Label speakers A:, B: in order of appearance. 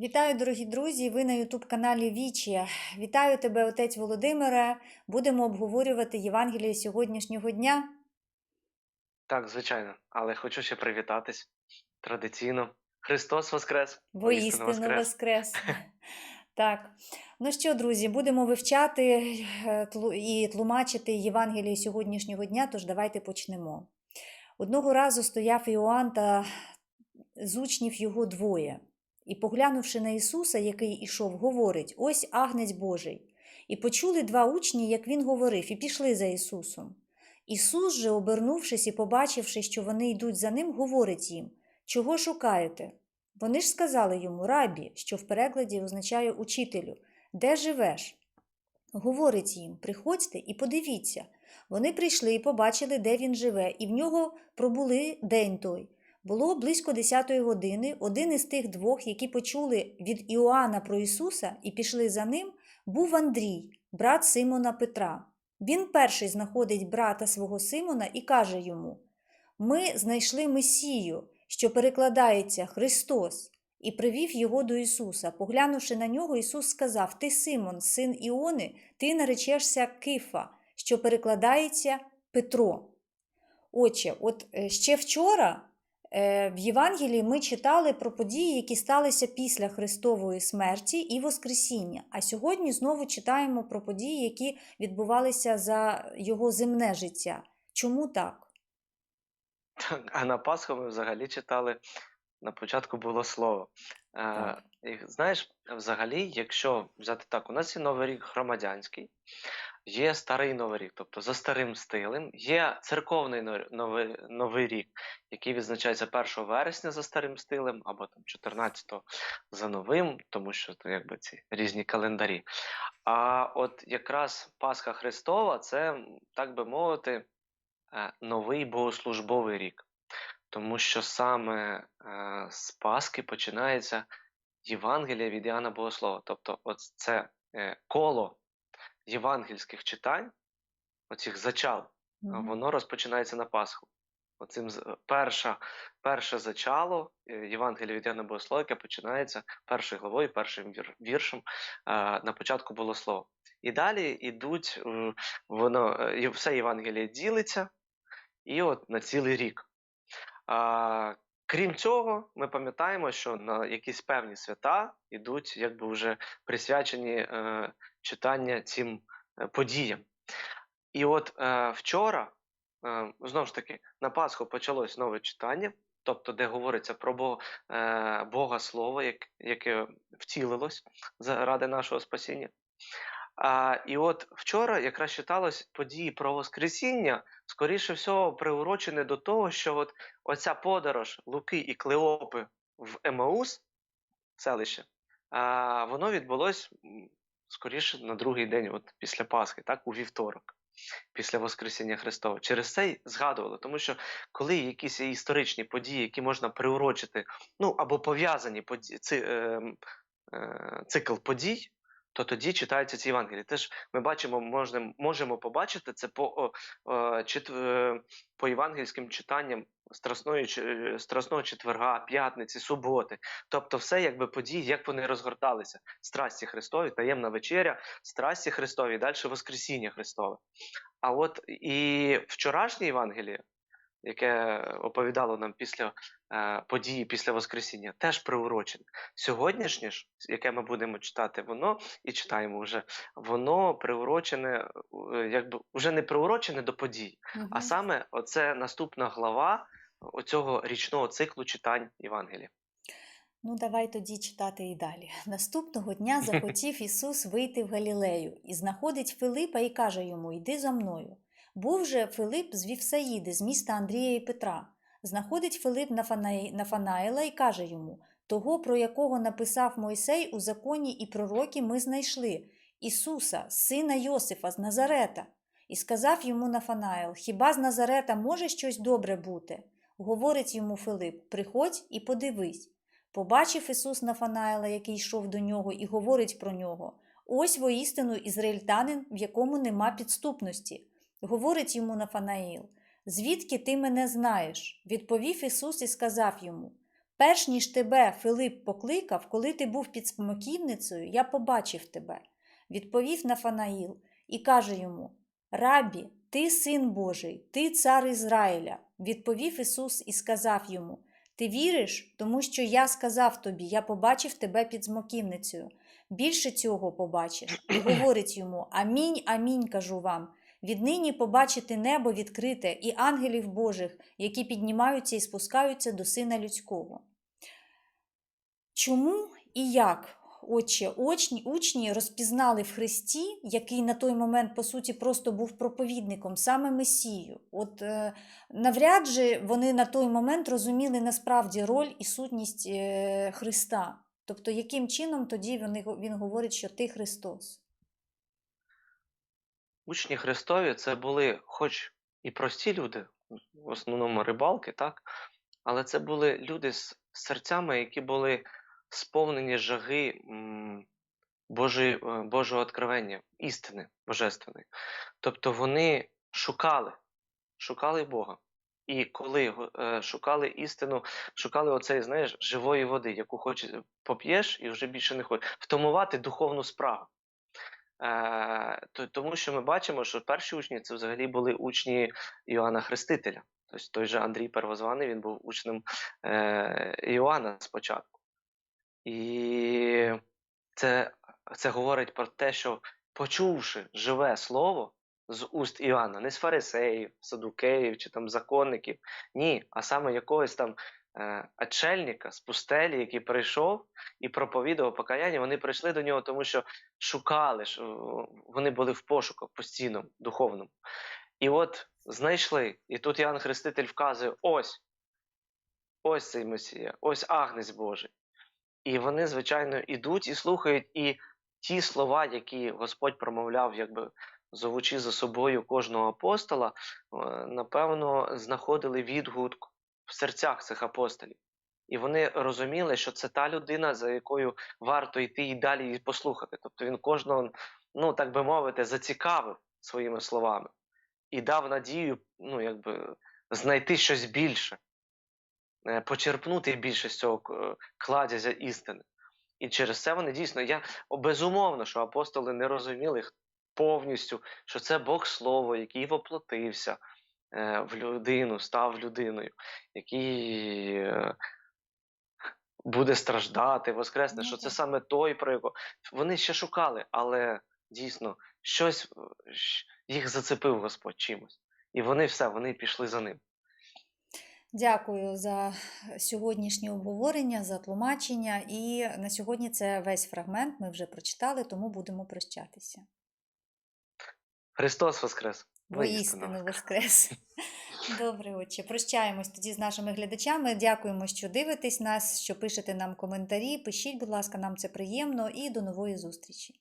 A: Вітаю, дорогі друзі! Ви на Ютуб-каналі Вічі. Вітаю тебе, отець Володимире. Будемо обговорювати Євангеліє сьогоднішнього дня.
B: Так, звичайно, але хочу ще привітатись традиційно. Христос Воскрес!
A: Воістину воскрес. Так. Ну що, друзі, будемо вивчати е, і тлумачити Євангеліє сьогоднішнього дня, тож давайте почнемо. Одного разу стояв Іоанн та з учнів його двоє. І, поглянувши на Ісуса, який ішов, говорить: Ось агнець Божий. І почули два учні, як він говорив, і пішли за Ісусом. Ісус же, обернувшись і побачивши, що вони йдуть за ним, говорить їм: Чого шукаєте? Вони ж сказали йому рабі, що в перекладі означає учителю, де живеш? Говорить їм: приходьте і подивіться. Вони прийшли і побачили, де він живе, і в нього пробули день той. Було близько десятої години. Один із тих двох, які почули від Іоанна про Ісуса і пішли за ним, був Андрій, брат Симона Петра. Він перший знаходить брата свого Симона і каже йому: Ми знайшли Месію, що перекладається Христос, і привів його до Ісуса. Поглянувши на нього, Ісус сказав: Ти Симон, син Іони, ти наречешся Кифа, що перекладається Петро. Отже, от е, ще вчора в Євангелії ми читали про події, які сталися після Христової смерті і Воскресіння. А сьогодні знову читаємо про події, які відбувалися за його земне життя. Чому так?
B: Так, а на Пасху ми взагалі читали, на початку було слово. Е,
A: Так.
B: і знаєш, взагалі, якщо взяти так, у нас є Новий рік громадянський, є старий Новий рік, тобто за старим стилем, є церковний новий, новий рік, який відзначається 1 вересня за старим стилем, або там 14 за новим, тому що то якби ці різні календарі. А от якраз Пасха Христова це, так би мовити, е, новий богослужбовий рік. Тому що саме е, з Пасхи починається Євангелія від Іоанна Богослова. Тобто, от це е, коло євангельських читань, оцих зачал,
A: Мгм.
B: воно розпочинається на Пасху. Оцим з- перша, перше зачало е, Євангелія від Іоанна Богослова, починається першою главою, першим віршем. е, На початку було слово. І далі йдуть, е, воно е, все Євангеліє ділиться, і от на цілий рік. Крім цього, ми пам'ятаємо, що на якісь певні свята йдуть якби вже присвячені е, читання цим е, подіям. І от е, вчора, е, знову ж таки, на Пасху почалось нове читання, тобто, де говориться про Бога, е, Бога Слово, як, яке втілилось заради нашого спасіння. А, і от вчора якраз читалось події про Воскресіння, скоріше всього, приурочені до того, що от оця подорож Луки і Клеопи в Емаус, селище, а, воно відбулось скоріше на другий день, от після Пасхи, так, у вівторок, після Воскресіння Христова. Через це й згадували, тому що коли якісь історичні події, які можна приурочити, ну або пов'язані поді... ци... е, е, цикл подій, то тоді читаються ці Євангелії. Теж ми бачимо, можемо, можемо побачити це по, о, о, чет, е, по євангельським читанням Страсної, Ч- Страсного четверга, п'ятниці, суботи. Тобто, все якби події, як вони розгорталися. Страсті Христові, таємна вечеря, страсті Христові, і далі Воскресіння Христове. А от і вчорашнє Євангеліє, яке оповідало нам після е, події після Воскресіння, теж приурочене. Сьогоднішнє ж, яке ми будемо читати, воно і читаємо вже, воно приурочене, е, якби вже не приурочене до подій, а саме оце наступна глава оцього річного циклу читань Євангелія.
A: Ну, давай тоді читати і далі. Наступного дня захотів Ісус вийти в Галілею і знаходить Филипа і каже йому: Йди за мною. Був же Филип з Вівсаїди, з міста Андрія і Петра. Знаходить Филип Нафанаїла і каже йому: Того, про якого написав Мойсей у законі і пророки, ми знайшли Ісуса, сина Йосифа з Назарета. І сказав йому Нафанаїл: Хіба з Назарета може щось добре бути? Говорить йому Филип: Приходь і подивись. Побачив Ісус Нафанаїла, який йшов до нього, і говорить про нього: Ось воістину ізраїльтанин, в якому нема підступності. Говорить йому Нафанаїл: Звідки ти мене знаєш? Відповів Ісус і сказав йому: Перш ніж тебе Филип покликав, коли ти був під смоківницею, я побачив тебе, відповів Нафанаїл і каже йому: Рабі, ти син Божий, ти цар Ізраїля. Відповів Ісус і сказав йому: Ти віриш, тому що я сказав тобі, я побачив тебе під смоківницею. Більше цього побачиш. І говорить йому: Амінь, амінь, кажу вам. Віднині побачите небо відкрите і ангелів Божих, які піднімаються і спускаються до Сина Людського. Чому і як, отче, очні, учні розпізнали в Христі, який на той момент, по суті, просто був проповідником, саме Месію? От е, навряд же вони на той момент розуміли насправді роль і сутність е, Христа. Тобто, яким чином тоді вони, він говорить, що ти Христос?
B: Учні Христові це були, хоч і прості люди, в основному рибалки, так? Але це були люди з серцями, які були сповнені жаги Божої, е, Божого откровення, істини божественної. Тобто вони шукали, шукали Бога. І коли е, шукали істину, шукали оцей, знаєш, живої води, яку хочеш поп'єш і вже більше не хочеш, втамувати духовну справу. Е, то- тому що ми бачимо, що перші учні це взагалі були учні Іоанна Хрестителя. Тобто той же Андрій Первозваний, він був учнем е, Іоанна спочатку. І це, це говорить про те, що почувши живе слово з уст Іоанна, не з фарисеїв, садукеїв чи там законників, ні, а саме якогось там е, очельника з пустелі, який прийшов і проповідував покаяння, вони прийшли до нього, тому що шукали, вони були в пошуку постійному, духовному. І от знайшли, і тут Іоанн Хреститель вказує: ось, ось цей Месія, ось Агнець Божий. І вони, звичайно, ідуть і слухають, і ті слова, які Господь промовляв, якби зовучи за собою кожного апостола, напевно, знаходили відгук в серцях цих апостолів. І вони розуміли, що це та людина, за якою варто йти і далі і послухати. Тобто він кожного, ну так би мовити, зацікавив своїми словами і дав надію, ну якби знайти щось більше, е, почерпнути більше з цього е, кладязя істини. І через це вони дійсно, я безумовно, що апостоли не розуміли повністю, що це Бог Слово, який воплотився в людину, став людиною, який е, буде страждати, воскресне,
A: Ну
B: що це саме той, про якого вони ще шукали, але дійсно щось е, їх зацепив Господь чимось. І вони все, вони пішли за ним.
A: Дякую за сьогоднішнє обговорення, за тлумачення. І на сьогодні це весь фрагмент. Ми вже прочитали, тому будемо прощатися.
B: Христос Воскрес!
A: Воістину воскрес. Добре, отче. Прощаємось тоді з нашими глядачами. Дякуємо, що дивитесь нас, що пишете нам коментарі. Пишіть, будь ласка, нам це приємно і до нової зустрічі.